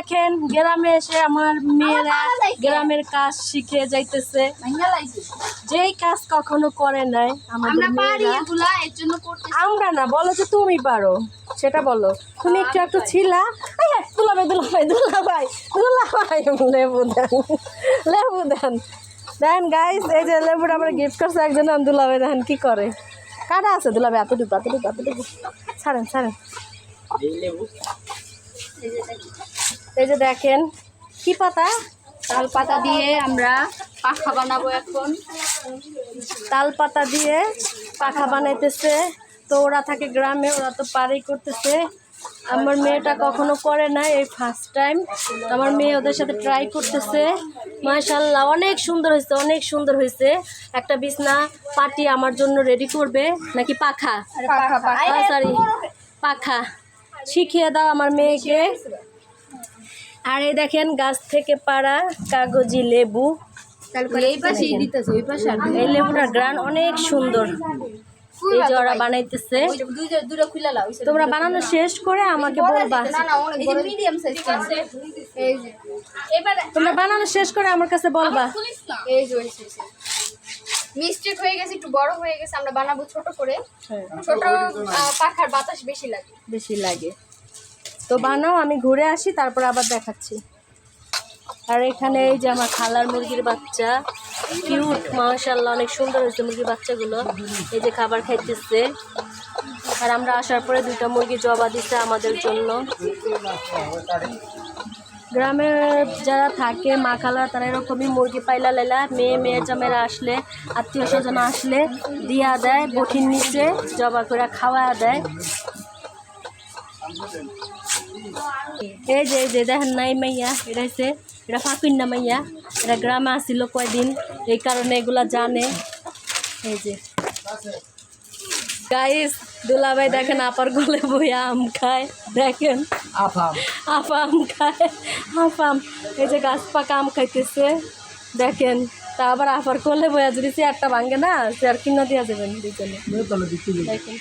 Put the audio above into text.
দেখেন গ্রামে এসে আমার মেয়েরা গ্রামের কাজ শিখে যাইতেছে। যেই কাজ কখনো করে নাই আমরা পারি মেয়েরা এগুলা এর জন্য করতে আমরা না বলো যে তুমি পারো সেটা বলো। তুমি একটু একটু ছিলা। দুলাভাই দুলাভাই দুলাভাই দুলাভাই লেবু দেন লেবু দেন। দেন গাইস এই যে লেবুটা আমরা গিফট করছে একজন দুলাভাই দেখেন কি করে? কাটা আছে দুলাভাই এতটুকু এতটুকু এতটুকু। ছাড়েন ছাড়েন। এই যে দেখেন কি পাতা? তাল পাতা দিয়ে আমরা পাখা বানাবো এখন। তাল পাতা দিয়ে পাখা বানাইতেছে। তো ওরা থাকে গ্রামে ওরা তো পারেই করতেছে। আমার মেয়েটা কখনো করে না এই ফার্স্ট টাইম আমার মেয়ে ওদের সাথে ট্রাই করতেছে। মাশাল্লাহ অনেক সুন্দর হয়েছে অনেক সুন্দর হয়েছে। একটা বিছনা পাটি আমার জন্য রেডি করবে। নাকি পাখা? পাখা পাখা। সরি পাখা। শিখিয়ে দাও আমার মেয়েকে। আর এই দেখেন গাছ থেকে পাড়া কাগজি লেবু। এই পাশে দিতেছে ওই পাশে আর এই লেবুটার গ্রান অনেক সুন্দর। এই যে ওরা বানাইতেছে তোমরা বানানো শেষ করে আমাকে বলবা। না না অনেক বড়। মিডিয়াম সাইজ এই যে। এবারে তোমরা বানানো শেষ করে আমার কাছে বলবা। মিস্টেক হয়ে গেছে একটু বড় হয়ে গেছে আমরা বানাবো ছোট করে। হ্যাঁ। ছোট আহ, পাখার বাতাস বেশি লাগে। বেশি লাগে। তো বানাও, আমি ঘুরে আসি, তারপর আবার দেখাচ্ছি। আর এখানে এই যে আমার খালার মুরগির বাচ্চা। কিউট মাশাল্লাহ অনেক সুন্দর হয়েছে মুরগির বাচ্চাগুলো। এই যে খাবার খাইতেছে। আর আমরা আসার পরে দুইটা মুরগি জবা দিচ্ছে আমাদের জন্য। গ্রামে যারা থাকে, মা খালা, তারা এরকমই মুরগি পাইলা লেলা মেয়ে মেয়ে জামেরা আসলে, আত্মীয় স্বজন আসলে দিয়া দেয় বঠির নিচে জবা করে খাওয়া দেয়। এই যে এই যে দেখেন নাই মাইয়া এটা হচ্ছে এটা ফাঁকুন না মাইয়া এটা গ্রামে আসিল কয়দিন এই কারণে এগুলা জানে। এই যে। গাইস দুলাভাই দেখেন আপার গলে বইয়া আম খায় দেখেন। আফাম। আপা আম খায় আপাম এই যে গাছ পাকা আম খাইতেছে দেখেন। তা আবার আপার কোলে বইয়া যদি চেয়ারটা ভাঙে না চেয়ার কিনা দিয়া যাবেন দুজনে দেখেন।